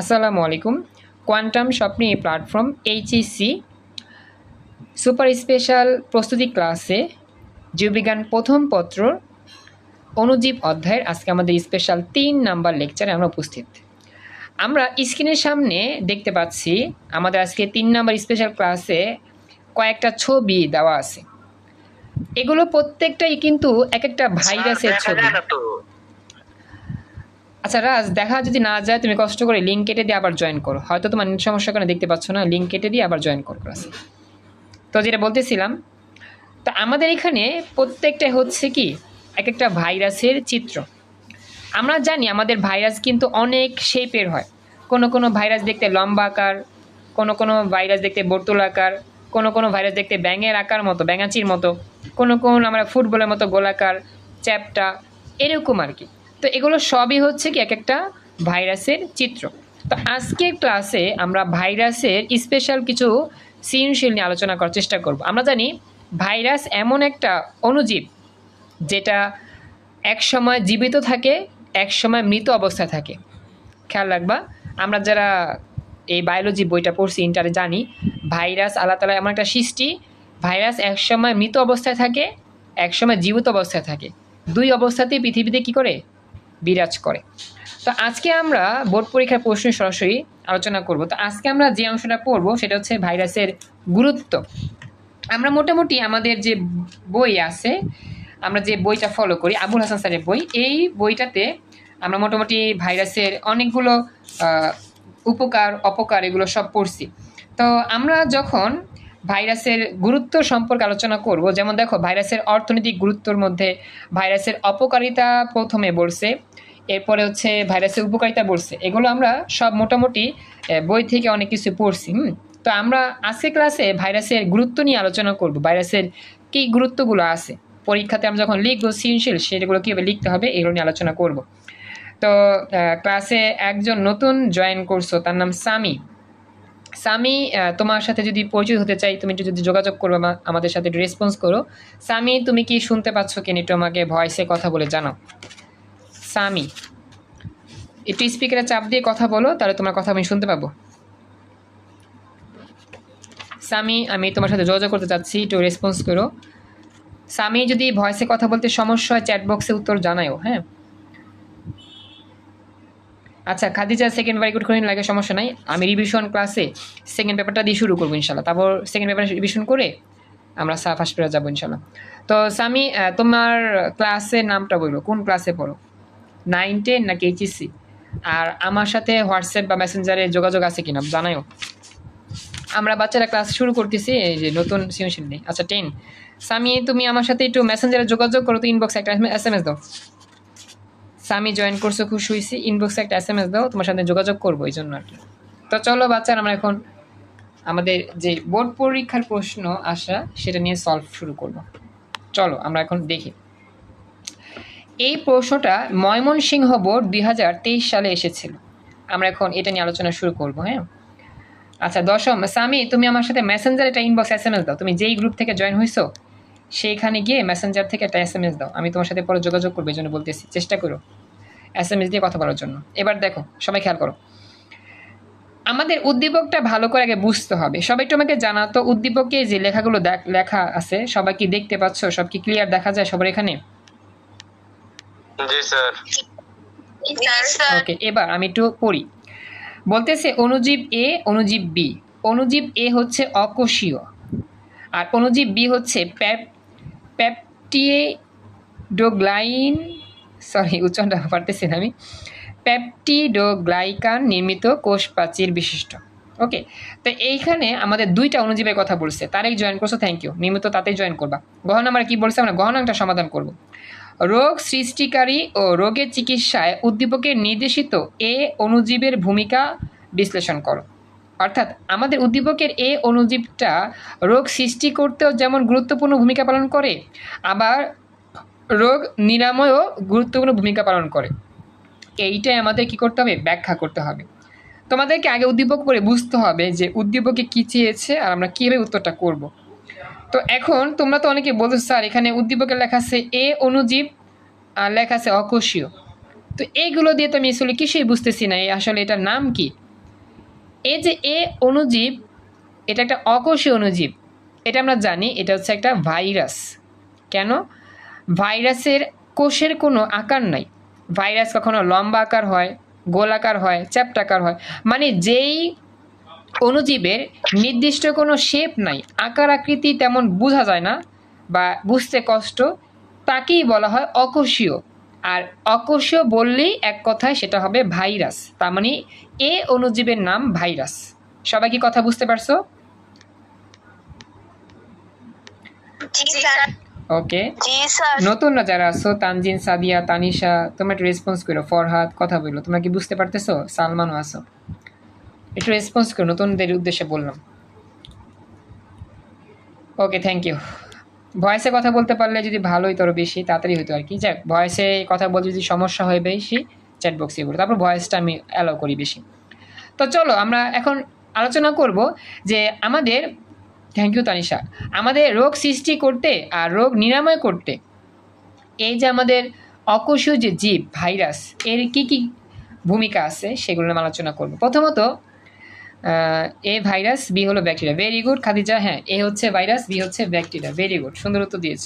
আসসালামু আলাইকুম কোয়ান্টাম স্বপ্নে এই প্ল্যাটফর্ম এইচএসসি সুপার স্পেশাল প্রস্তুতি ক্লাসে জীববিজ্ঞান প্রথম পত্র অনুজীব অধ্যায়ের আজকে আমাদের স্পেশাল তিন নাম্বার লেকচারে আমরা উপস্থিত। আমরা স্ক্রিনের সামনে দেখতে পাচ্ছি আমাদের আজকে তিন নাম্বার স্পেশাল ক্লাসে কয়েকটা ছবি দেওয়া আছে। এগুলো প্রত্যেকটাই কিন্তু এক একটা ভাইরাসের ছবি। আচ্ছা রাজ, দেখা যদি না যায়, তুমি কষ্ট করে লিঙ্ক কেটে দিয়ে আবার জয়েন করো। হয়তো তোমার নেট সমস্যার কারণে দেখতে পাচ্ছ না লিঙ্ক কেটে দিয়ে আবার জয়েন করো ক্লাসে তো যেটা বলতেছিলাম, তো আমাদের এখানে প্রত্যেকটা হচ্ছে কি এক একটা ভাইরাসের চিত্র। আমরা জানি আমাদের ভাইরাস কিন্তু অনেক শেপের হয়। কোনো কোনো ভাইরাস দেখতে লম্বা আকার, কোনো কোনো ভাইরাস দেখতে বর্তুল আকার, কোনো কোনো ভাইরাস দেখতে ব্যাঙের আকার মতো, ব্যাঙাচির মতো, কোনো কোনো আমরা ফুটবলের মতো গোলাকার, চ্যাপটা, এরকম আর কি। তো এগুলো সবই হচ্ছে কি এক একটা ভাইরাসের চিত্র। তো আজকের ক্লাসে আমরা ভাইরাসের স্পেশাল কিছু সৃজনশীল নিয়ে আলোচনা করার চেষ্টা করব। আমরা জানি ভাইরাস এমন একটা অণুজীব যেটা এক সময় জীবিত থাকে এক সময় মৃত অবস্থায় থাকে। খেয়াল রাখবা, আমরা যারা এই বায়োলজি বইটা পড়ছি ইন্টারে জানি, ভাইরাস আল্লাহ তালা এমন একটা সৃষ্টি, ভাইরাস এক সময় মৃত অবস্থায় থাকে এক সময় জীবিত অবস্থায় থাকে। দুই অবস্থাতেই পৃথিবীতে কি করে? বিরাজ করে। তো আজকে আমরা বোর্ড পরীক্ষার প্রশ্ন সরাসরি আলোচনা করব। তো আজকে আমরা যে অংশটা পড়ব সেটা হচ্ছে ভাইরাসের গুরুত্ব। আমরা মোটামুটি আমাদের যে বই আছে, আমরা যে বইটা ফলো করি, আবুল হাসান স্যারের বই, এই বইটাতে আমরা মোটামুটি ভাইরাসের অনেকগুলো উপকার, অপকার এগুলো সব পড়ছি। তো আমরা যখন ভাইরাসের গুরুত্ব সম্পর্কে আলোচনা করব, যেমন দেখো, ভাইরাসের অর্থনৈতিক গুরুত্বর মধ্যে ভাইরাসের অপকারিতা প্রথমে বলছে এরপরে হচ্ছে ভাইরাসের উপকারিতা বলছে। এগুলো আমরা সব মোটামুটি বই থেকে অনেক কিছু পড়ছি, হুম? তো আমরা আজকে ক্লাসে ভাইরাসের গুরুত্ব নিয়ে আলোচনা করব। ভাইরাসের কী গুরুত্বগুলো আছে? পরীক্ষাতে আমরা যখন লিখব সৃজনশীল, সেগুলো কীভাবে লিখতে হবে, এগুলো নিয়ে আলোচনা করব। তো ক্লাসে একজন নতুন জয়েন করছ, তার নাম সামি। সামি তোমার সাথে যদি পরিচিত হতে চাই, তুমি যদি যোগাযোগ করো আমা- আমাদের সাথে রেসপন্স করো। সামি, তুমি কি শুনতে পাচ্ছ কিনা, একটু আমাকে ভয়েসে কথা বলে জানাও। সামি একটু স্পিকারে চাপ দিয়ে কথা বলো, তাহলে তোমার কথা আমি শুনতে পাবো। সামি আমি তোমার সাথে যোগাযোগ করতে চাচ্ছি, একটু রেসপন্স করো। সামি যদি ভয়েসে কথা বলতে সমস্যা হয় চ্যাট বক্সে উত্তর জানাও হ্যাঁ? আচ্ছা খাদিজা সেকেন্ড বার গুড করে লাগে, সমস্যা নাই। আমি রিভিশন ক্লাসে সেকেন্ড পেপারটা দিয়ে শুরু করব ইনশাল্লাহ তারপর সেকেন্ড পেপার রিভিশন করে আমরা সা ফার্স্ট যাব ইনশাল্লাহ তো সামি তোমার ক্লাসের নামটা বলব কোন ক্লাসে পড়ো? নাইন টেন নাকি এইচএসসি আর আমার সাথে হোয়াটসঅ্যাপ বা মেসেঞ্জারে যোগাযোগ আছে কিনা জানাইও আমরা বাচ্চারা ক্লাস শুরু করতেছি, এই যে নতুন সৃজনশীল নেই। আচ্ছা টেন সামি তুমি আমার সাথে একটু মেসেঞ্জারে যোগাযোগ করো, তো ইনবক্সে একটা এস এম এস দাও। সামি জয়েন করছ, খুশি হয়েছি ইনবক্সে একটা এস এম এস দাও, তোমার সাথে যোগাযোগ করব, এই জন্য আর কি। তো চলো বাচ্চারা, আমরা এখন আমাদের যে বোর্ড পরীক্ষার প্রশ্ন আসা, সেটা নিয়ে সলভ শুরু করব। চলো, আমরা এখন দেখি। এই প্রশ্নটা ময়মনসিংহ বোর্ড দুই হাজার তেইশ সালে এসেছিল। আমরা এখন এটা নিয়ে আলোচনা শুরু করব হ্যাঁ? আচ্ছা দশম সামি, তুমি আমার সাথে মেসেঞ্জার একটা ইনবক্স এস এম এস দাও। তুমি যেই গ্রুপ থেকে জয়েন হয়েছো সেইখানে গিয়ে মেসেঞ্জার থেকে একটা এস এম এস দাও। আমি তোমার সাথে পরে যোগাযোগ করব, এই জন্য বলতেছি, চেষ্টা করো এস এম এস দিয়ে কথা বলার জন্য। এবার দেখো, সবাই খেয়াল করো। আমাদের উদ্দীপকটা ভালো করে আগে বুঝতে হবে। সবাই তোমাকে জানাতো, উদ্দীপকে যে লেখাগুলো লেখা আছে, সবাই কি দেখতে পাচ্ছ, সব কি ক্লিয়ার দেখা যায় সবার এখানে? জি স্যার। ওকে এবার আমি একটু পড়ি। বলতেছে অণুজীব এ অণুজীব বি। অণুজীব এ হচ্ছে অকোষীয় আর অণুজীব বি হচ্ছে প্যাপ প্যাপটিডোগ্লাইন সরি উচ্চারণটা পারতেছি না আমি। প্যাপটিডোগ্লাইকান নির্মিত কোষ প্রাচীর বিশিষ্ট। ওকে তো এইখানে আমাদের দুইটা অণুজীবের কথা বলছে। তারাই জয়েন করছ থ্যাংক ইউ নিয়মিত তাতেই জয়েন করবা। গহন আমরা কি বলছে? আমরা গহনাংটা সমাধান করব। রোগ সৃষ্টিকারী ও রোগের চিকিৎসায় উদ্দীপকের নির্দেশিত এ অণুজীবের ভূমিকা বিশ্লেষণ করো। অর্থাৎ আমাদের উদ্দীপকের এ অণুজীবটা রোগ সৃষ্টি করতেও যেমন গুরুত্বপূর্ণ ভূমিকা পালন করে, আবার রোগ নিরাময়ও গুরুত্বপূর্ণ ভূমিকা পালন করে। এইটাই আমাদের কি করতে হবে? ব্যাখ্যা করতে হবে। তোমাদেরকে আগে উদ্দীপক করে বুঝতে হবে যে উদ্দীপকে কী চেয়েছে আর আমরা কীভাবে উত্তরটা করব। তো এখন তোমরা তো অনেকে বলছো স্যার, এখানে উদ্দীপকে লেখা আছে এ অণুজীব আর লেখা আছে অকোষীয়। তো এইগুলো দিয়ে তো আমি আসলে কিছুই বুঝতেছি না, এই আসলে এটার নাম কি? এই যে এ অণুজীব এটা একটা অকোষীয় অনুজীব। এটা আমরা জানি, এটা হচ্ছে একটা ভাইরাস। কেন? ভাইরাসের কোষের কোনো আকার নাই। ভাইরাস কখনো লম্বা আকার হয় গোলাকার হয় চ্যাপ্টাকার হয়। মানে যেই অণুজীবের নির্দিষ্ট কোনো শেপ নাই আকার আকৃতি তেমন বোঝা যায় না বা বুঝতে কষ্ট তাকেই বলা হয় অকোষীয় আর অকোষীয় বললেই এক কথায় সেটা হবে ভাইরাস তার মানে এ অণুজীবের নাম ভাইরাস। সবাই কি কথা বুঝতে পারছ? Okay sir. নতুনরা যারা আছো তানজিন সাদিয়া তানিশা তোমরা একটু রেসপন্স করো ফরহাদ কথা বলো তোমরা কি বুঝতে পারতেছো? সালমানও আছো। একটু রেসপন্স করো, নতুনদের উদ্দেশ্যে বললাম। ওকে থ্যাংক ইউ ভয়েসে কথা বলতে পারলে যদি ভালোই তোর বেশি, তাড়াতাড়ি হতো আর কি। যাক ভয়েসে কথা বলতে যদি সমস্যা হয় বেশি চ্যাট বক্সে তারপর ভয়েসটা আমি অ্যালাউ করি বেশি। তো চলো, আমরা এখন আলোচনা করব যে আমাদের থ্যাংক ইউ তানিশা, আমাদের রোগ সৃষ্টি করতে আর রোগ নিরাময় করতে, এই যে আমাদের অকোষীয় যে জীব ভাইরাস এর কি কি ভূমিকা আছে, সেগুলো আমি আলোচনা করব। প্রথমত এ ভাইরাস বি হলো ব্যাকটেরিয়া। ভেরি গুড খাদিজা হ্যাঁ এ হচ্ছে ভাইরাস, বি হচ্ছে ব্যাকটেরিয়া। ভেরি গুড সুন্দর উত্তর দিয়েছ।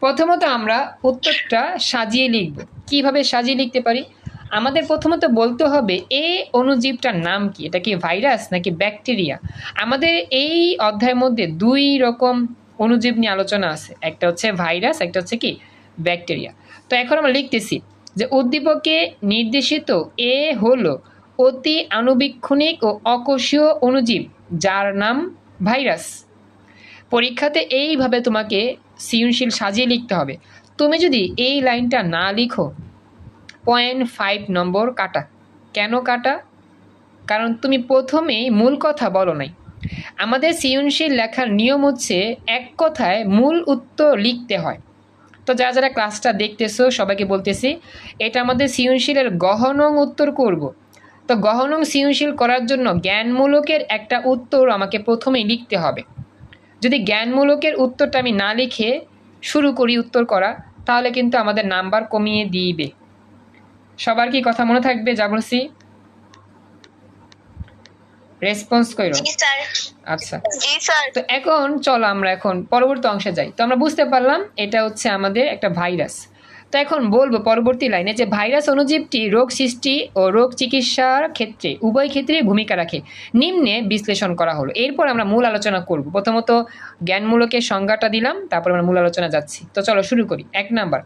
প্রথমত আমরা উত্তরটা সাজিয়ে লিখব। কীভাবে সাজিয়ে লিখতে পারি? আমাদের প্রথমত বলতে হবে এ অণুজীবটার নাম কি? এটা কি ভাইরাস নাকি ব্যাকটেরিয়া? আমাদের এই অধ্যায়ের মধ্যে দুই রকম অণুজীব নিয়ে আলোচনা আছে। একটা হচ্ছে ভাইরাস, একটা হচ্ছে কি? ব্যাকটেরিয়া। তো এখন আমরা লিখতেছি যে উদ্দীপকে নির্দেশিত এ হলো অতি আণুবীক্ষণিক ও অকোষীয় অণুজীব, যার নাম ভাইরাস। পরীক্ষাতে এইভাবে তোমাকে সৃজনশীল সাজিয়ে লিখতে হবে। তুমি যদি এই লাইনটা না লিখো পয়েন্ট ফাইভ নম্বর কাটা। কেন কাটা? কারণ তুমি প্রথমেই মূল কথা বলো নাই। আমাদের সৃজনশীল লেখার নিয়ম হচ্ছে এক কথায় মূল উত্তর লিখতে হয়। তো যারা যারা ক্লাসটা দেখতেছো, সবাইকে বলতেছি, এটা আমাদের সৃজনশীলের গহনং উত্তর করব। তো গহনং সৃজনশীল করার জন্য জ্ঞানমূলকের একটা উত্তর আমাকে প্রথমেই লিখতে হবে। যদি জ্ঞানমূলকের উত্তরটা আমি না লিখে শুরু করি উত্তর করা তাহলে কিন্তু আমাদের নাম্বার কমিয়ে দিবে। সবার কি কথা মনে থাকবে যা বলছি রেসপন্স করো। আচ্ছা। তো এখন চলো আমরা এখন পরবর্তী অংশে যাই। তো আমরা বুঝতে পারলাম এটা হচ্ছে আমাদের একটা ভাইরাস। তো এখন বলব পরবর্তী লাইনে যে ভাইরাস অনুজীবটি রোগ সৃষ্টি ও রোগ চিকিৎসার ক্ষেত্রে, উভয় ক্ষেত্রেই ভূমিকা রাখে। নিম্নে বিশ্লেষণ করা হলো। এরপর আমরা মূল আলোচনা করব। প্রথমত জ্ঞানমূলকের সংজ্ঞাটা দিলাম, তারপর আমরা মূল আলোচনা যাচ্ছি। তো চলো শুরু করি। এক নাম্বার।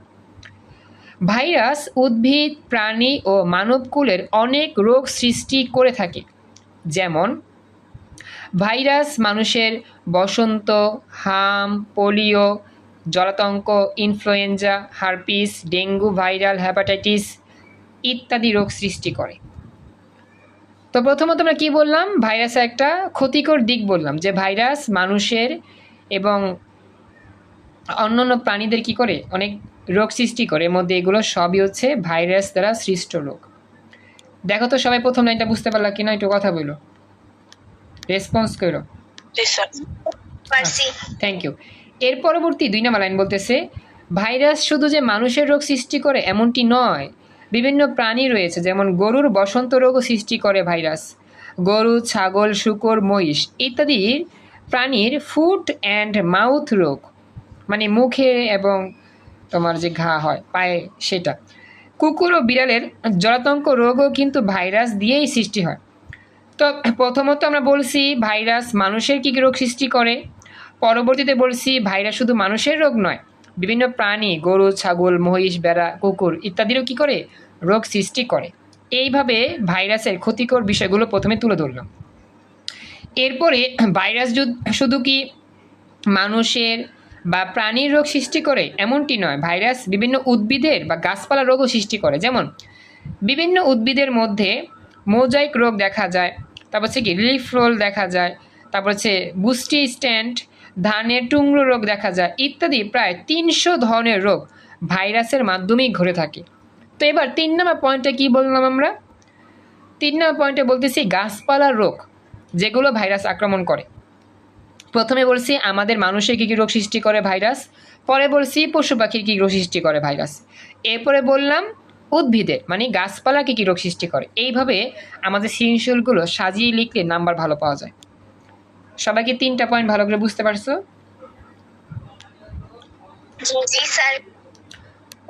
ভাইরাস উদ্ভিদ, প্রাণী ও মানবকুলের অনেক রোগ সৃষ্টি করে থাকে। যেমন ভাইরাস মানুষের বসন্ত, হাম, polio জলাতঙ্ক influenza herpes dengue viral hepatitis ইত্যাদি রোগ সৃষ্টি করে। তো প্রথমত আমরা কি বললাম? ভাইরাসের একটা ক্ষতিকর দিক বললাম যে ভাইরাস মানুষের এবং অন্যান্য প্রাণীদের কি করে? অনেক রোগ সৃষ্টি করে। এর মধ্যে এগুলো সবই হচ্ছে ভাইরাস দ্বারা সৃষ্ট রোগ। দেখো তো সবাই প্রথম লাইনটা বুঝতে পারলা কিনা একটু কথা বলো। রেসপন্স করো। থ্যাংক ইউ এর পরবর্তী দুই নম্বর লাইন বলতেছে, ভাইরাস শুধু যে মানুষের রোগ সৃষ্টি করে এমনটি নয়, বিভিন্ন প্রাণী রয়েছে, যেমন গরুর বসন্ত রোগও সৃষ্টি করে ভাইরাস। গরু, ছাগল, শুকর, মহিষ ইত্যাদির প্রাণীর ফুট অ্যান্ড মাউথ রোগ মানে মুখে এবং তোমার যে ঘা হয়, পায়ে সেটা। কুকুর ও বিড়ালের জলাতঙ্ক রোগও কিন্তু ভাইরাস দিয়েই সৃষ্টি হয়। তো প্রথমত আমরা বলছি, ভাইরাস মানুষের কী কী রোগ সৃষ্টি করে? পরবর্তীতে বলছি ভাইরাস শুধু মানুষের রোগ নয়, বিভিন্ন প্রাণী, গরু, ছাগল, মহিষ বেড়া কুকুর ইত্যাদিরও কী করে? রোগ সৃষ্টি করে। এইভাবে ভাইরাসের ক্ষতিকর বিষয়গুলো প্রথমে তুলে ধরলাম। এরপরে ভাইরাস শুধু কি মানুষের বা প্রাণীর রোগ সৃষ্টি করে? এমনটি নয়। ভাইরাস বিভিন্ন উদ্ভিদের বা গাছপালা রোগও সৃষ্টি করে। যেমন, বিভিন্ন উদ্ভিদের মধ্যে মোজাইক রোগ দেখা যায়, তারপর হচ্ছে কি লিফ রোল দেখা যায়, তারপর হচ্ছে বুস্টি স্ট্যান্ড ধানের টুংরো রোগ দেখা যায়, ইত্যাদি প্রায় তিনশো ধরনের রোগ ভাইরাসের মাধ্যমেই ঘুরে থাকে। তো এবার তিন নম্বর পয়েন্টে কি বললাম আমরা? তিন নম্বর পয়েন্টে বলতেছি গাছপালার রোগ, যেগুলো ভাইরাস আক্রমণ করে। প্রথমে বলছি আমাদের মানুষের কী কী রোগ সৃষ্টি করে ভাইরাস, পরে বলছি পশু পাখির কী রোগ সৃষ্টি করে ভাইরাস। এরপরে বললাম উদ্ভিদের মানে গাছপালা কী কী রোগ সৃষ্টি করে। এইভাবে আমাদের সৃজনশীলগুলো সাজিয়ে লিখলে নাম্বার ভালো পাওয়া যায়। সবাইকে তিনটা পয়েন্ট ভালো করে বুঝতে পারছ?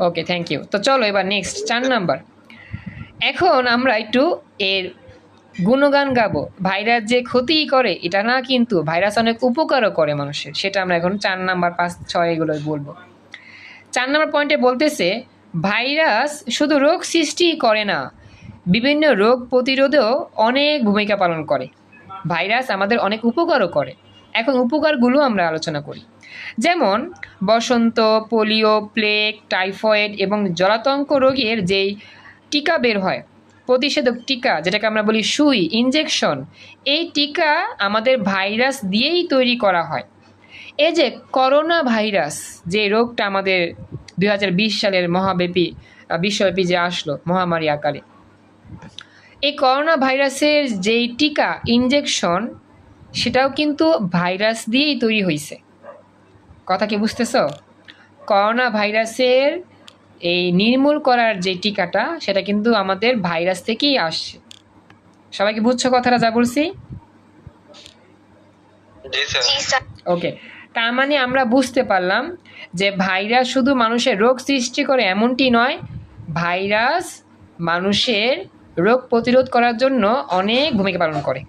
ওকে থ্যাংক ইউ তো চলো এবার নেক্সট চার নাম্বার এখন আমরা একটু এর গুণগান গাবো। ভাইরাস যে ক্ষতি করে এটা না কিন্তু ভাইরাস অনেক উপকারও করে মানুষের। সেটা আমরা এখন চার নাম্বার পাঁচ ছয় এগুলো বলব। চার নাম্বার পয়েন্টে বলতেছে ভাইরাস শুধু রোগ সৃষ্টি করে না বিভিন্ন রোগ প্রতিরোধেও অনেক ভূমিকা পালন করে। ভাইরাস আমাদের অনেক উপকারও করে। এখন উপকারগুলো আমরা আলোচনা করি। যেমন, বসন্ত, পোলিও, প্লেগ, টাইফয়েড এবং জলাতঙ্ক রোগের যেই টিকা বের হয়, প্রতিষেধক টিকা, যেটাকে আমরা বলি সুই ইনজেকশন এই টিকা আমাদের ভাইরাস দিয়েই তৈরি করা হয়। এই যে করোনা ভাইরাস যে রোগটা আমাদের দু হাজার বিশ সালের মহাব্যাপী বিশ্বব্যাপী যে আসলো মহামারী আকারে এই করোনা ভাইরাসের যেই টিকা ইনজেকশন সেটাও কিন্তু ভাইরাস দিয়েই তৈরি হয়েছে কথা কি বুঝতেছ? করোনা ভাইরাসের এই নির্মূল করার যে টিকাটা সেটা কিন্তু আমাদের ভাইরাস থেকেই আসছে। সবাই কি বুঝছ কথাটা যা বলছি? জি স্যার। জি স্যার। ওকে। তার মানে আমরা বুঝতে পারলাম যে ভাইরাস শুধু মানুষের রোগ সৃষ্টি করে এমনটি নয় ভাইরাস মানুষের রোগ প্রতিরোধ করার জন্য অনেক ভূমিকা পালন করে।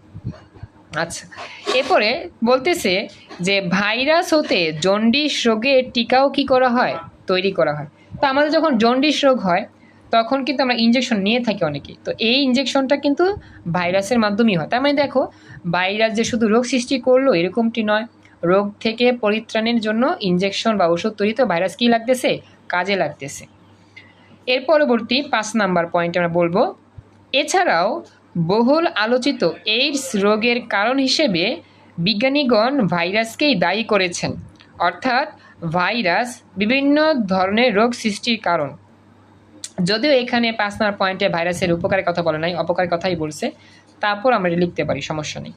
আচ্ছা এরপরে বলতেছে যে ভাইরাস হতে জন্ডিস রোগের টিকাও কি করা হয়? তৈরি করা হয়। তো আমাদের যখন জন্ডিস রোগ হয়, তখন কিন্তু আমরা ইঞ্জেকশন নিয়ে থাকি অনেকে। তো এই ইঞ্জেকশনটা কিন্তু ভাইরাসের মাধ্যমেই হয়। তার মানে দেখো, ভাইরাস যে শুধু রোগ সৃষ্টি করল এরকমটি নয়। রোগ থেকে পরিত্রাণের জন্য ইঞ্জেকশন বা ওষুধ তৈরিতে ভাইরাস কী লাগতেছে? কাজে লাগতেছে। এর পরবর্তী পাঁচ নাম্বার পয়েন্ট আমরা বলব এছাড়াও বহুল আলোচিত এইডস রোগের কারণ হিসেবে বিজ্ঞানীগণ ভাইরাসকেই দায়ী করেছেন, অর্থাৎ ভাইরাস বিভিন্ন ধরনের রোগ সৃষ্টির কারণ। যদিও এখানে পাঁচ পয়েন্টে ভাইরাসের উপকারের কথা বলে নাই অপকারের কথাই বলছে, তারপর আমরা লিখতে পারি, সমস্যা নেই।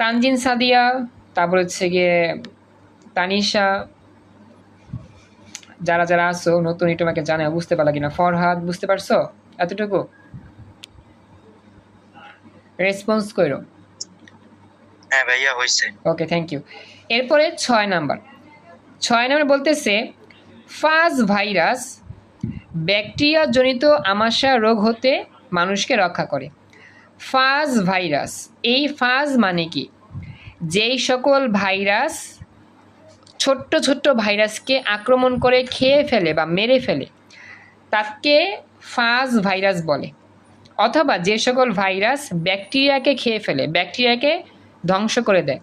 তানজিন সাদিয়া, তারপর হচ্ছে গিয়ে তানিশা, যারা যারা আসো নতুন আমাকে জানে, বুঝতে পারলা কিনা? ফরহাদ, বুঝতে পারছ? এতটুকু? রেসপন্স করো হ্যাঁ ভাইয়া হয়েছে ওকে থ্যাংক ইউ এরপরে ছয় নাম্বার। ছয় নাম্বার বলতেছে ফাজ ভাইরাস ব্যাকটেরিয়া জনিত আমাশা রোগ হতে মানুষকে রক্ষা করে। ফাজ ভাইরাস। এই ফাজ মানে কি? যেই সকল ভাইরাস ছোট্ট ছোট্ট ভাইরাসকে আক্রমণ করে খেয়ে ফেলে বা মেরে ফেলে তাকে ফাজ ভাইরাস বলে। অথবা যে সকল ভাইরাস ব্যাকটেরিয়াকে খেয়ে ফেলে, ব্যাকটেরিয়াকে ধ্বংস করে দেয়,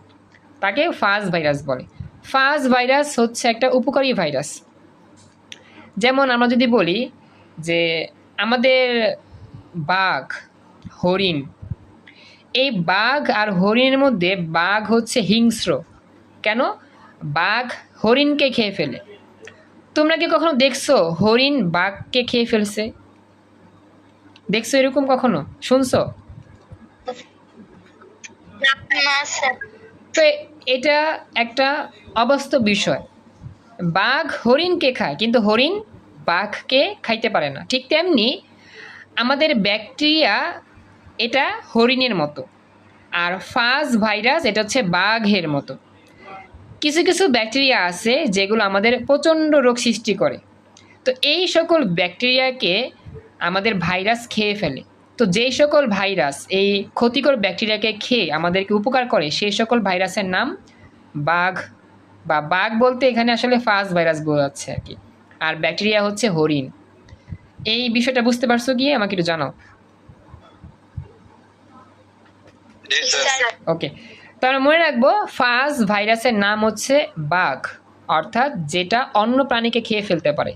তাকে ফাজ ভাইরাস বলে। ফাজ ভাইরাস হচ্ছে একটা উপকারী ভাইরাস। যেমন আমরা যদি বলি যে আমাদের বাঘ, হরিণ, এই বাঘ আর হরিণের মধ্যে বাঘ হচ্ছে হিংস্র। কেন? বাঘ হরিণকে খেয়ে ফেলে। তোমরা কি কখনো দেখছ হরিণ বাঘকে খেয়ে ফেলছে? দেখছ এরকম কখনো? শুনছো? তো এটা একটা অবাস্তব বিষয়। বাঘ হরিণকে খায় কিন্তু হরিণ বাঘকে খাইতে পারে না। ঠিক তেমনি আমাদের ব্যাকটেরিয়া এটা হরিণের মতো। আর ফাজ ভাইরাস এটা হচ্ছে বাঘের মতো। কিছু কিছু ব্যাকটেরিয়া আছে যেগুলো আমাদের প্রচণ্ড রোগ সৃষ্টি করে। তো এই সকল ব্যাকটেরিয়াকে আমাদের ভাইরাস খেয়ে ফেলে। তো যেই সকল ভাইরাস এই ক্ষতিকর ব্যাকটেরিয়াকে খেয়ে আমাদেরকে উপকার করে সেই সকল ভাইরাসের নাম বাঘ বা বাঘ বলতে এখানে আসলে ফাস্ট ভাইরাস বোঝাচ্ছে আর কি। আর ব্যাকটেরিয়া হচ্ছে হরিণ। এই বিষয়টা বুঝতে পারছ গিয়ে আমাকে একটু জানাও। ওকে। তাহলে মনে রাখব ফাজ ভাইরাসের নাম হচ্ছে বাঘ অর্থাৎ যেটা অন্য প্রাণীকে খেয়ে ফেলতে পারে।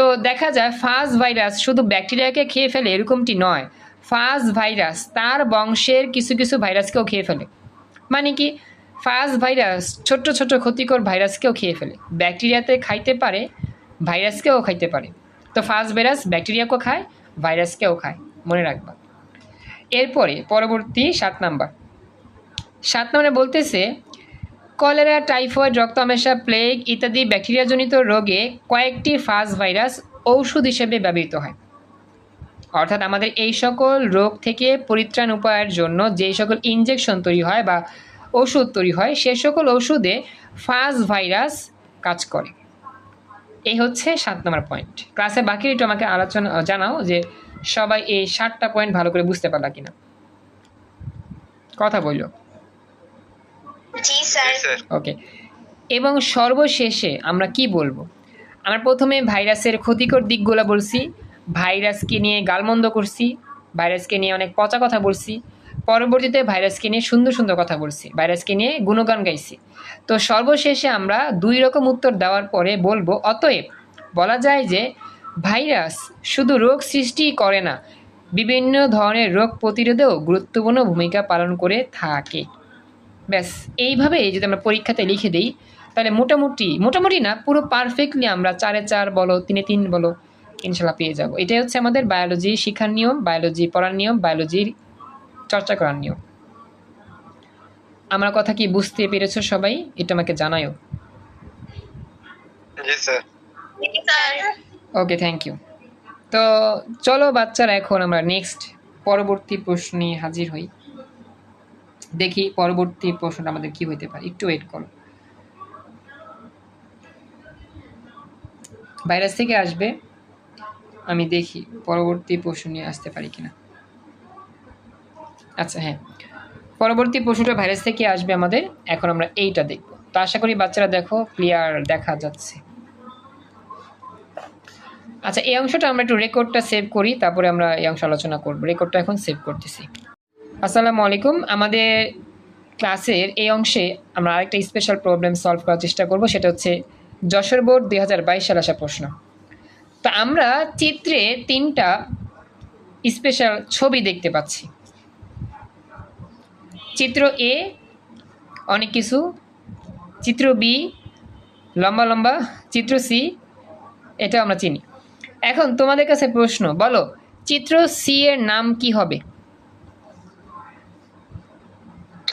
তো দেখা যায় ফাজ ভাইরাস শুধু ব্যাকটেরিয়াকে খেয়ে ফেলে এরকমটি নয়। ফাজ ভাইরাস তার বংশের কিছু কিছু ভাইরাসকেও খেয়ে ফেলে। মানে কি? ফাজ ভাইরাস ছোট্ট ছোট ক্ষতিকর ভাইরাসকেও খেয়ে ফেলে। ব্যাকটেরিয়াতে খাইতে পারে, ভাইরাসকেও খাইতে পারে। তো ফাজ ভাইরাস ব্যাকটেরিয়াকেও খায়, ভাইরাসকেও খায়। মনে রাখবা। এরপরে পরবর্তী সাত নাম্বার। সাত নম্বরে বলতেছে কলেরা, টাইফয়েড রক্ত আমাশা প্লেগ ইত্যাদি ব্যাকটেরিয়াজনিত রোগে কয়েকটি ফাজ ভাইরাস ঔষধ হিসেবে ব্যবহৃত হয়। অর্থাৎ আমাদের এই সকল রোগ থেকে পরিত্রাণ উপায়ের জন্য যেই সকল ইনজেকশন তৈরি হয় বা ওষুধ তৈরি হয়, সে সকল ওষুধে ফাজ ভাইরাস কাজ করে। এই হচ্ছে সাত নম্বর পয়েন্ট। ক্লাসে বাকি একটু আমাকে আলোচনা, জানাও যে সবাই এই সাতটা পয়েন্ট ভালো করে বুঝতে পারলা কিনা। কথা বলল। ওকে এবং সর্বশেষে আমরা কি বলব? আমরা প্রথমে ভাইরাসের ক্ষতিকর দিকগুলো বলছি ভাইরাসকে নিয়ে গালমন্দ করছি ভাইরাসকে নিয়ে অনেক পচা কথা বলছি পরবর্তীতে ভাইরাসকে নিয়ে সুন্দর সুন্দর কথা বলছি ভাইরাসকে নিয়ে গুণগান গাইছি। তো সর্বশেষে আমরা দুই রকম উত্তর দেওয়ার পরে বলব অতএব বলা যায় যে ভাইরাস শুধু রোগ সৃষ্টি করে না বিভিন্ন ধরনের রোগ প্রতিরোধেও গুরুত্বপূর্ণ ভূমিকা পালন করে থাকে। ব্যাস এইভাবে যদি আমরা পরীক্ষাতে লিখে দিই তাহলে মোটামুটি মোটামুটি না পুরো পারফেক্টলি আমরা চারে চার বলো তিনে তিন বলো ইনশাল্লাহ পেয়ে যাব। এটাই হচ্ছে আমাদের বায়োলজি শিক্ষার নিয়ম বায়োলজি পড়ার নিয়ম বায়োলজির চর্চা করার নিয়ম। আমার কথা কি বুঝতে পেরেছ সবাই? এটা আমাকে জানায়ও জি স্যার। জি স্যার ওকে থ্যাংক ইউ তো চলো বাচ্চারা এখন আমরা নেক্সট পরবর্তী প্রশ্নে হাজির হই। দেখি পরবর্তী প্রশ্নটা আমাদের কি হইতে পারে। একটু ওয়েট করো। ভাইরাস থেকে আসবে, আমি দেখি পরবর্তী প্রশ্ন নিয়ে আসতে পারি কিনা। আচ্ছা হ্যাঁ। পরবর্তী প্রশ্নটা ভাইরাস থেকে আসবে আমাদের, এখন আমরা এইটা দেখব। তো আশা করি বাচ্চারা দেখো ক্লিয়ার দেখা যাচ্ছে। আচ্ছা এই অংশটা আমরা একটু রেকর্ডটা সেভ করি, তারপরে আমরা এই অংশ আলোচনা করব। রেকর্ডটা এখন সেভ করতেছি। আসসালামু আলাইকুম। আমাদের ক্লাসের এই অংশে আমরা আরেকটা স্পেশাল প্রবলেম সলভ করার চেষ্টা করব, সেটা হচ্ছে যশোর বোর্ড দুই হাজার বাইশ সালে আসা প্রশ্ন। তো আমরা চিত্রে তিনটা স্পেশাল ছবি দেখতে পাচ্ছি। চিত্র এ অনেক কিছু। চিত্র বি লম্বা লম্বা। চিত্র সি এটা আমরা চিনি। এখন তোমাদের কাছে প্রশ্ন, বলো, চিত্র সি এর নাম কি হবে?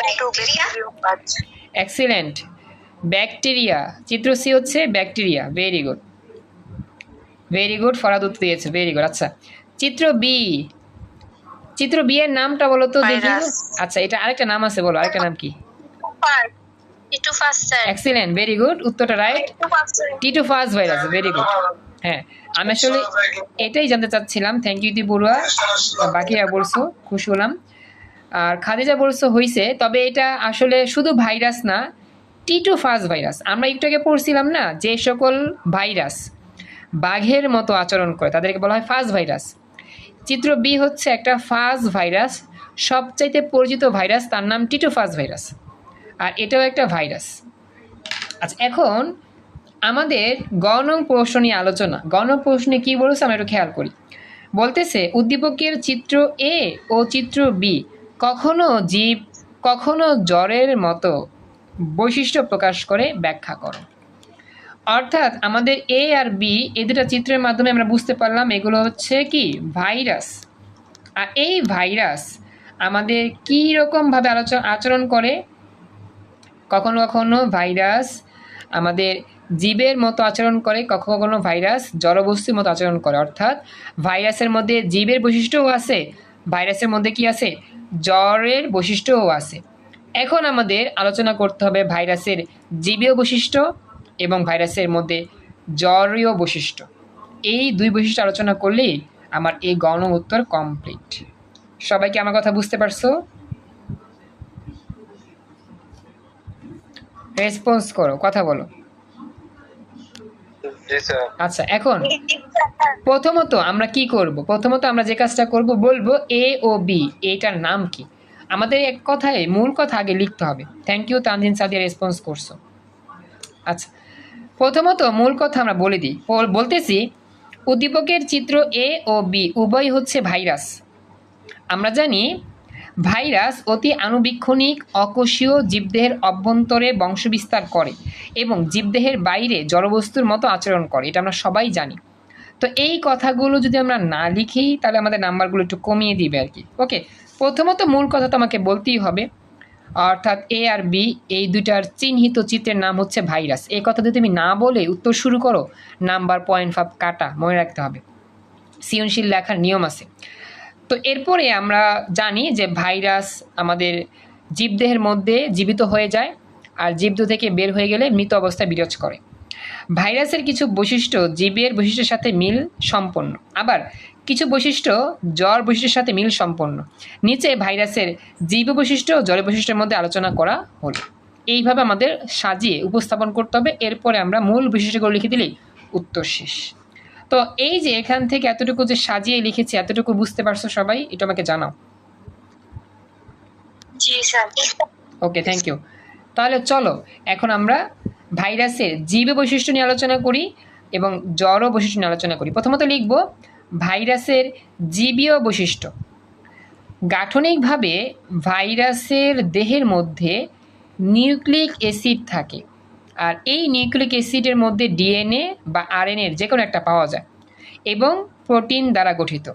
ব্যাকটেরিয়া এক্সিলেন্ট ব্যাকটেরিয়া চিত্র সি হচ্ছে bacteria very good very good Farad উত্তর দিয়েছে। ভেরি গুড আচ্ছা। চিত্র বি চিত্র বি এর নামটা বলো তো দেখি। আচ্ছা এটা আরেকটা নাম আছে বলো। আরেকটা নাম কি? এক্সিলেন্ট ভেরি গুড উত্তরটা রাইট একটু fast first virus very good হ্যাঁ। আমি আসলে এটাই জানতে চাচ্ছিলাম। থ্যাংক ইউ দি বড়ুয়া বাকি আর বলছো? খুশি হলাম। আর খাদিজা বলছো হইছে, তবে এটা আসলে শুধু ভাইরাস না, টিটু ফার্স্ট ভাইরাস। আমরা একটু আগে পড়ছিলাম না, যে সকল ভাইরাস বাঘের মতো আচরণ করে, তাদেরকে বলা হয় ফার্স্ট ভাইরাস। চিত্র বি হচ্ছে একটা ফার্স্ট ভাইরাস, সবচাইতে পরিচিত ভাইরাস, তার নাম টিটু ফার্স্ট ভাইরাস। আর এটাও একটা ভাইরাস। আচ্ছা এখন আমাদের গণ প্রশ্ন নিয়ে আলোচনা। গণ কী বলেছে আমরা একটু খেয়াল করি। বলতেছে, উদ্দীপকের চিত্র এ ও চিত্র বি কখনো জীব, কখনো জ্বরের মতো বৈশিষ্ট্য প্রকাশ করে ব্যাখ্যা করো। অর্থাৎ আমাদের এ আর বি এ দুটা চিত্রের মাধ্যমে আমরা বুঝতে পারলাম এগুলো হচ্ছে কি? ভাইরাস। আর এই ভাইরাস আমাদের কী রকমভাবে আলোচনা আচরণ করে? কখনো কখনো ভাইরাস আমাদের জীবের মতো আচরণ করে, কখনো কখনো ভাইরাস জড়বস্তুর মতো আচরণ করে। অর্থাৎ ভাইরাসের মধ্যে জীবের বৈশিষ্ট্যও আছে, ভাইরাসের মধ্যে কি আছে? জ্বরের বৈশিষ্ট্যও আছে। এখন আমাদের আলোচনা করতে হবে ভাইরাসের জীবীয় বৈশিষ্ট্য এবং ভাইরাসের মধ্যে জ্বরীয় বৈশিষ্ট্য। এই দুই বৈশিষ্ট্য আলোচনা করলেই আমার এই গণ উত্তর কমপ্লিট সবাই কি আমার কথা বুঝতে পারছ? রেসপন্স করো, কথা বলো। আচ্ছা এখন প্রথমত আমরা কি করব? প্রথমত আমরা যে কাজটা করব বলব এ ও বি এটার নাম কি? আমাদের এক কথায় মূল কথা আগে লিখতে হবে। Thank you Tanzin Sadia response করছ। আচ্ছা প্রথমত মূল কথা আমরা বলে দিই। বলতেছি উদ্দীপকের চিত্র এ ও বি উভয় হচ্ছে ভাইরাস। আমরা জানি ভাইরাস অতি আনুবীক্ষণিক অকোষীয় জীবদেহের অভ্যন্তরে বংশবিস্তার করে এবং জীবদেহের বাইরে জড়বস্তুর মতো আচরণ করে, এটা আমরা সবাই জানি। তো এই কথাগুলো যদি আমরা না লিখি, তাহলে আমাদের নাম্বারগুলো একটু কমিয়ে দিবে আর কি। ওকে, প্রথমত মূল কথা তো আমাকে বলতেই হবে, অর্থাৎ এ আর বি এই দুইটার চিহ্নিত চিত্রের নাম হচ্ছে ভাইরাস। এই কথা যদি তুমি না বলে, উত্তর শুরু করো, নাম্বার পয়েন্ট ফাইভ কাটা, মনে রাখতে হবে। সৃজনশীল লেখার নিয়ম আছে। তো এরপরে আমরা জানি যে ভাইরাস আমাদের জীবদেহের মধ্যে জীবিত হয়ে যায় আর জীবদেহ থেকে বের হয়ে গেলে মৃত অবস্থায় বিরাজ করে। ভাইরাসের কিছু বৈশিষ্ট্য জীবের বৈশিষ্ট্যের সাথে মিল সম্পন্ন। আবার কিছু বৈশিষ্ট্য জ্বর বৈশিষ্ট্যের সাথে মিল সম্পন্ন। নিচে ভাইরাসের জীব বৈশিষ্ট্য ও জ্বর বৈশিষ্ট্যের মধ্যে আলোচনা করা হলো। এইভাবে আমাদের সাজিয়ে উপস্থাপন করতে হবে। এরপরে আমরা মূল বৈশিষ্ট্যগুলো লিখে দিলেই উত্তর শেষ। তো এই যে এখান থেকে এতটুকু যে সাজিয়ে লিখেছি এতটুকু বুঝতে পারছ সবাই? এটা আমাকে জানাও। জি স্যার। ওকে থ্যাংক ইউ তাহলে চলো এখন আমরা ভাইরাসের জীব বৈশিষ্ট্য নিয়ে আলোচনা করি এবং জ্বর বৈশিষ্ট্য নিয়ে আলোচনা করি। প্রথমত লিখব ভাইরাসের জীবীয় বৈশিষ্ট্য। গাঠনিকভাবে ভাইরাসের দেহের মধ্যে নিউক্লিক অ্যাসিড থাকে। আর এই নিউক্লিক অ্যাসিডের মধ্যে ডিএনএ বা আরএনএর যে কোনো একটা পাওয়া যায় এবং প্রোটিন দ্বারা গঠিত।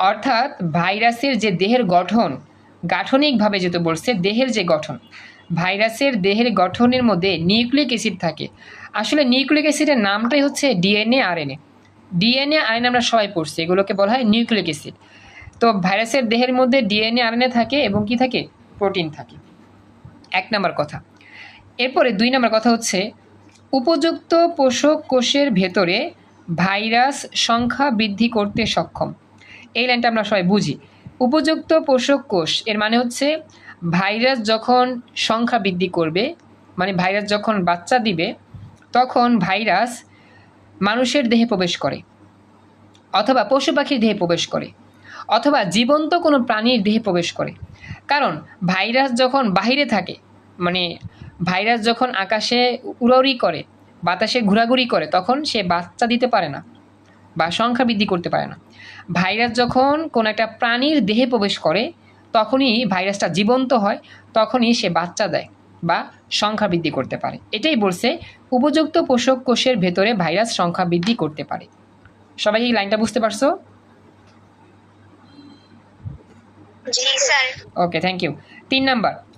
অর্থাৎ ভাইরাসের যে দেহের গঠন, গাঠনিকভাবে যেহেতু বলছে, দেহের যে গঠন, ভাইরাসের দেহের গঠনের মধ্যে নিউক্লিক অ্যাসিড থাকে। আসলে নিউক্লিক অ্যাসিডের নামটাই হচ্ছে ডিএনএ, আরএনএ। ডিএনএ, আরএনএ আমরা সবাই পড়ছি, এগুলোকে বলা হয় নিউক্লিক অ্যাসিড। তো ভাইরাসের দেহের মধ্যে ডিএনএ, আরএনএ থাকে এবং কি থাকে? প্রোটিন থাকে। এক নম্বর কথা। এরপরে দুই নম্বর কথা হচ্ছে, উপযুক্ত পোষক কোষের ভেতরে ভাইরাস সংখ্যা বৃদ্ধি করতে সক্ষম। এই লাইনটা আমরা সবাই বুঝি। উপযুক্ত পোষক কোষ, এর মানে হচ্ছে ভাইরাস যখন সংখ্যা বৃদ্ধি করবে মানে ভাইরাস যখন বাচ্চা দিবে, তখন ভাইরাস মানুষের দেহে প্রবেশ করে, অথবা পশু পাখির দেহে প্রবেশ করে, অথবা জীবন্ত কোনো প্রাণীর দেহে প্রবেশ করে। কারণ ভাইরাস যখন বাহিরে থাকে মানে ভাইরাস যখন আকাশে উড়াউড়ি করে বাতাসে ঘোরাঘুরি করে তখন সে বাচ্চা দিতে পারে না বা সংখ্যা বৃদ্ধি করতে পারে না। ভাইরাস যখন কোনো একটা প্রাণীর দেহে প্রবেশ করে তখনই ভাইরাসটা জীবন্ত হয় তখনই সে বাচ্চা দেয় বা সংখ্যা বৃদ্ধি করতে পারে। এটাই বলছে উপযুক্ত পোষক কোষের ভেতরে ভাইরাস সংখ্যা বৃদ্ধি করতে পারে। সবাই এই লাইনটা বুঝতে পারছ? Okay thank you. তিন নাম্বার।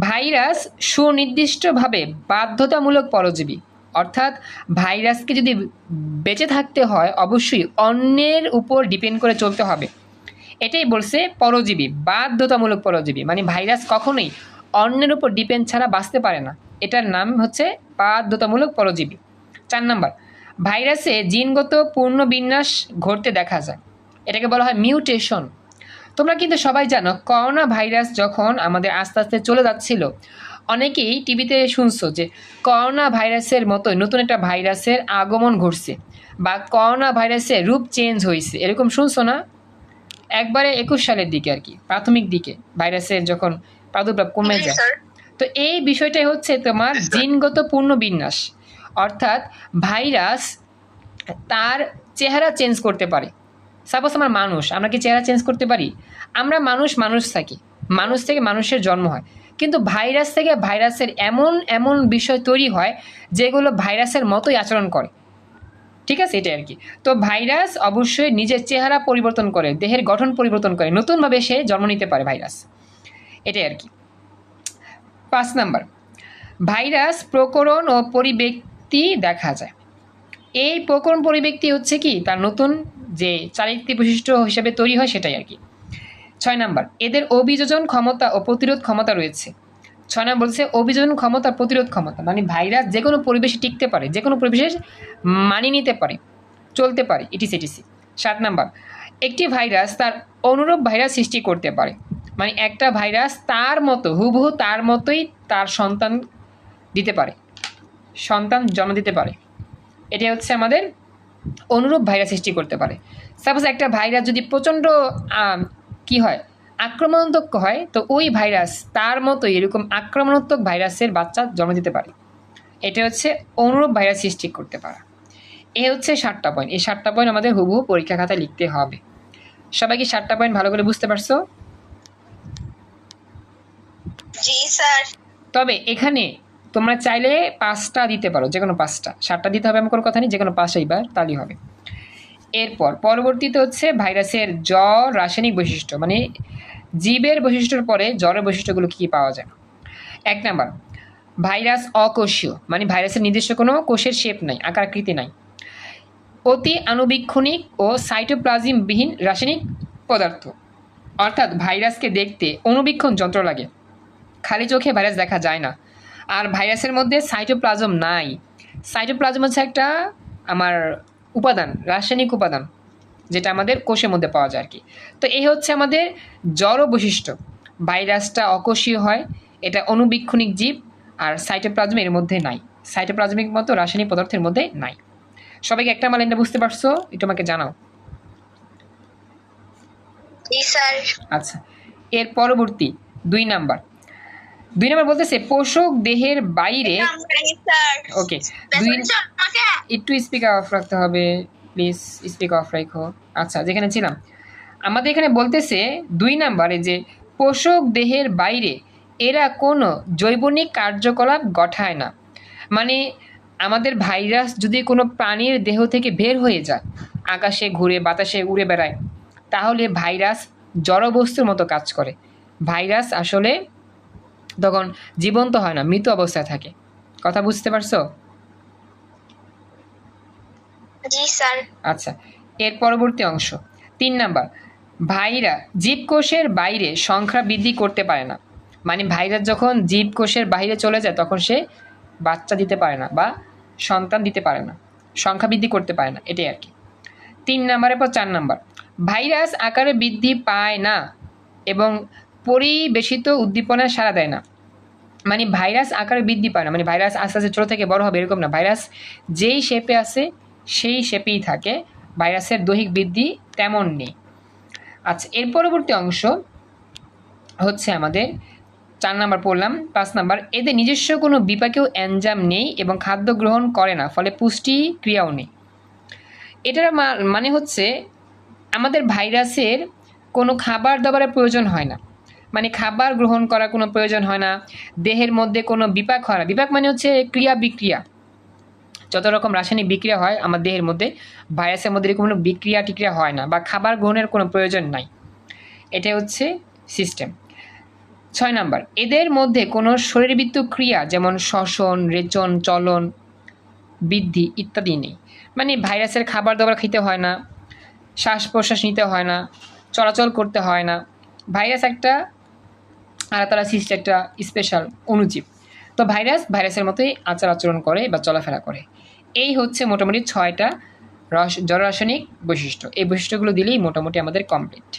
ভাইরাস সুনির্দিষ্টভাবে বাধ্যতামূলক পরজীবী। অর্থাৎ ভাইরাসকে যদি বেঁচে থাকতে হয়, অবশ্যই অন্যের উপর ডিপেন্ড করে চলতে হবে। এটাই বলছে পরজীবী, বাধ্যতামূলক পরজীবী। মানে ভাইরাস কখনোই অন্যের উপর ডিপেন্ড ছাড়া বাঁচতে পারে না। এটার নাম হচ্ছে বাধ্যতামূলক পরজীবী। চার নাম্বার, ভাইরাসে জিনগত পূর্ণবিন্যাস ঘটতে দেখা যায়। এটাকে বলা হয় মিউটেশন। তোমরা কিন্তু সবাই জানো করোনা ভাইরাস যখন আমাদের আস্তে আস্তে চলে যাচ্ছিল অনেকেই টিভিতে শুনছো যে করোনা ভাইরাসের মতোই নতুন একটা ভাইরাসের আগমন ঘটছে বা করোনা ভাইরাসের রূপ চেঞ্জ হয়েছে। এরকম শুনছো না? একবারে একুশ সালের দিকে আর কি প্রাথমিক দিকে ভাইরাসের যখন প্রাদুর্ভাব কমে যায়। তো এই বিষয়টাই হচ্ছে তোমার জিনগত পূর্ণবিন্যাস অর্থাৎ ভাইরাস তার চেহারা চেঞ্জ করতে পারে। সাপোজ আমার মানুষ, আমরা কি চেহারা চেঞ্জ করতে পারি? আমরা মানুষ মানুষ থাকি। মানুষ থেকে মানুষের জন্ম হয়। কিন্তু ভাইরাস থেকে ভাইরাসের এমন এমন বিষয় তৈরি হয় যেগুলো ভাইরাসের মতোই আচরণ করে। ঠিক আছে? এটাই আর কি। তো ভাইরাস অবশ্যই নিজের চেহারা পরিবর্তন করে, দেহের গঠন পরিবর্তন করে, নতুনভাবে সে জন্ম নিতে পারে ভাইরাস। এটাই আর কি। পাঁচ নাম্বার। ভাইরাস প্রকরণ ও পরিব্যক্তি দেখা যায়। এই প্রকরণ পরিব্যক্তি হচ্ছে কি? তার নতুন যে চারিত্রিক বৈশিষ্ট্য হিসেবে তৈরি হয় সেটাই আর কি। ছয় নাম্বার, এদের অভিযোজন ক্ষমতা ও প্রতিরোধ ক্ষমতা রয়েছে। ছয় নাম্বার বলছে অভিযোজন ক্ষমতা, প্রতিরোধ ক্ষমতা মানে ভাইরাস যে কোনো পরিবেশে টিকতে পারে, যে কোনো পরিবেশে মানিয়ে নিতে পারে, চলতে পারে ইটিসি ইটিসি সাত নাম্বার, একটি ভাইরাস তার অনুরূপ ভাইরাস সৃষ্টি করতে পারে। মানে একটা ভাইরাস তার মতো, হুবহু তার মতোই তার সন্তান দিতে পারে, সন্তান জন্ম দিতে পারে। এটা হচ্ছে আমাদের অনুরূপ ভাইরাস সৃষ্টি করতে পারে। সাপোজ একটা ভাইরাস যদি প্রচণ্ড কি হয় আক্রমণাত্মক হয় তো ওই ভাইরাস তার মতো এরকম আক্রমণাত্মক ভাইরাসের বাচ্চা জন্ম দিতে পারে। এটা হচ্ছে অনুরূপ ভাইরাস সৃষ্টি করতে পারা। এ হচ্ছে সাতটা পয়েন্ট এই সাতটা পয়েন্ট আমাদের হুবহু পরীক্ষা খাতায় লিখতে হবে। সবাই কি সাতটা পয়েন্ট ভালো করে বুঝতে পারছ? জি স্যার। তবে এখানে তোমরা চাইলে পাঁচটা দিতে পারো যে কোনো পাঁচটা। সাতটা দিতে হবে এমন কোনো কথা নেই যে কোনো পাঁচটা এবার তাহলেই হবে। এরপর, পরবর্তীতে হচ্ছে ভাইরাসের জ্বর রাসায়নিক বৈশিষ্ট্য মানে জীবের বৈশিষ্ট্যর পরে জ্বরের বৈশিষ্ট্যগুলো কী পাওয়া যায়? এক নাম্বার, ভাইরাস অকোষীয় মানে ভাইরাসের নিজস্ব কোনো কোষের শেপ নাই আকারাকৃতি নাই। অতি আণুবীক্ষণিক ও সাইটোপ্লাজমবিহীন রাসায়নিক পদার্থ। অর্থাৎ ভাইরাসকে দেখতে অণুবীক্ষণ যন্ত্র লাগে। খালি চোখে ভাইরাস দেখা যায় না। আর ভাইরাসের মধ্যে সাইটোপ্লাজম নাই। সাইটোপ্লাজম হচ্ছে একটা আমার উপাদান রাসায়নিক উপাদান যেটা আমাদের কোষের মধ্যে পাওয়া যায় আর কি তো এই হচ্ছে আমাদের জড় বৈশিষ্ট্য। ভাইরাসটা অকোষীয় হয় এটা অনুবীক্ষণিক জীব আর সাইটোপ্লাজম এর মধ্যে নাই। সাইটোপ্লাজমিক মতো রাসায়নিক পদার্থের মধ্যে নাই। সবাইকে একটা আমার লাইনটা বুঝতে পারছ? একটু আমাকে জানাও। আচ্ছা এর পরবর্তী দুই নাম্বার। দুই নম্বর বলতেছে পোষক দেহের বাইরে ওকে দুই একটু স্পিকার অফ রাখতে হবে প্লিজ স্পিকার অফ রাখো। আচ্ছা যেখানে ছিলাম। আমাদের এখানে বলতেছে দুই নাম্বারে যে পোষক দেহের বাইরে এরা কোনো জৈবনিক কার্যকলাপ গঠায় না। মানে আমাদের ভাইরাস যদি কোনো প্রাণীর দেহ থেকে বের হয়ে যায় আকাশে ঘুরে বাতাসে উড়ে বেড়ায় তাহলে ভাইরাস জড়বস্তুর মতো কাজ করে। ভাইরাস আসলে তখন জীবন্ত হয় না মৃত অবস্থায় থাকে। কথা বুঝতে পারছ? আচ্ছা এর পরবর্তী অংশ। তিন নাম্বার ভাইরা জীবকোষের বাইরে সংখ্যা বৃদ্ধি করতে পারে না। মানে ভাইরাস যখন জীবকোষের বাইরে চলে যায় তখন সে বাচ্চা দিতে পারে না বা সন্তান দিতে পারে না সংখ্যা বৃদ্ধি করতে পারে না এটাই আর কি। তিন নাম্বারের পর চার নাম্বার ভাইরাস আকারে বৃদ্ধি পায় না এবং পরিবেশিত উদ্দীপনা সাড়া দেয় না। মানে ভাইরাস আকারে বৃদ্ধি পায় না। মানে ভাইরাস আস্তে আস্তে ছোটো থেকে বড় হবে এরকম না। ভাইরাস যেই শেপে আছে, সেই শেপেই থাকে। ভাইরাসের দৈহিক বৃদ্ধি তেমন নেই। আচ্ছা এর পরবর্তী অংশ হচ্ছে আমাদের, চার নাম্বার পড়লাম, পাঁচ নাম্বার, এদের নিজস্ব কোনো বিপাকেও অ্যানজাম নেই এবং খাদ্য গ্রহণ করে না, ফলে পুষ্টি ক্রিয়াও নেই। এটার মানে হচ্ছে, আমাদের ভাইরাসের কোনো খাবার দাবারের প্রয়োজন হয় না। মানে খাবার গ্রহণ করার কোনো প্রয়োজন হয় না, দেহের মধ্যে কোনো বিপাক হয় না। বিপাক মানে হচ্ছে ক্রিয়া বিক্রিয়া। যত রকম রাসায়নিক বিক্রিয়া হয় আমার দেহের মধ্যে, ভাইরাসের মধ্যে কোনো বিক্রিয়া টিক্রিয়া হয় না বা খাবার গ্রহণের কোনো প্রয়োজন নাই। এটা হচ্ছে সিস্টেম ছয় নাম্বার, এদের মধ্যে কোনো শরীরবৃত্ত ক্রিয়া যেমন শ্বসন, রেচন, চলন বৃদ্ধি ইত্যাদি নেই। মানে ভাইরাসের খাবার দাবার খেতে হয় না, শ্বাস প্রশ্বাস নিতে হয় না, চলাচল করতে হয় না। ভাইরাস একটা আলাদা সিস্ট একটা স্পেশাল অণুজীব তো ভাইরাস ভাইরাসের মতোই আচার আচরণ করে বা চলাফেরা করে। এই হচ্ছে মোটামুটি ছয়টা রস জনরাসায়নিক বৈশিষ্ট্য। এই বৈশিষ্ট্যগুলো দিলেই মোটামুটি আমাদের কমপ্লিট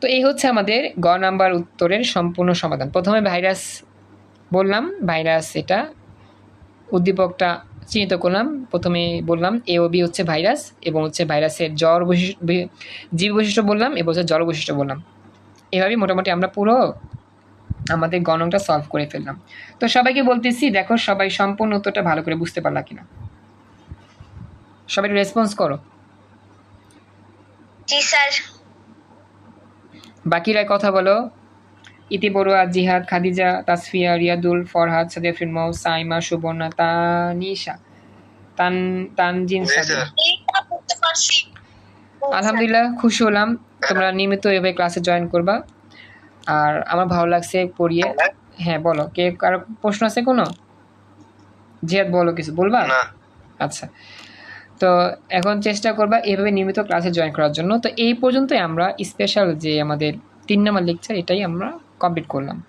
তো এই হচ্ছে আমাদের গ নাম্বার উত্তরের সম্পূর্ণ সমাধান। প্রথমে ভাইরাস বললাম ভাইরাস এটা উদ্দীপকটা চিহ্নিত করলাম। প্রথমে বললাম এ ও বি হচ্ছে ভাইরাস এবং হচ্ছে ভাইরাসের জ্বর বৈশিষ্ট্য জীব বৈশিষ্ট্য বললাম এবং হচ্ছে জল বৈশিষ্ট্য বললাম। এভাবেই মোটামুটি আমরা পুরো আমাদের গণনটা সলভ করে ফেললাম। তো সবাইকে বলতেছি দেখো সবাই সম্পূর্ণ উত্তরটা ভালো করে বুঝতে পারলা কিনা। সবাই রেসপন্স করো। জি স্যার। বাকিরা কথা বলো। ইতি বড়ুয়া জিহাদ খাদিজা তাসফিয়া রিয়াদুল ফরহাদ সাদিয়া মৌ সাইমা সুবর্ণা তানিশা তান তানজিন আলহামদুলিল্লাহ খুশি হলাম। তোমরা নিয়মিত এভাবে ক্লাসে জয়েন করবা। আর আমার ভালো লাগছে পড়িয়ে। হ্যাঁ? বলো। কে কারও প্রশ্ন আছে কোনো? জিয়াদ বলো কিছু বলবা? আচ্ছা। তো এখন চেষ্টা করবা এভাবে নিয়মিত ক্লাসে জয়েন করার জন্য। তো এই পর্যন্তই আমরা স্পেশাল যে আমাদের তিন নম্বর লেকচার এটাই আমরা কমপ্লিট করলাম।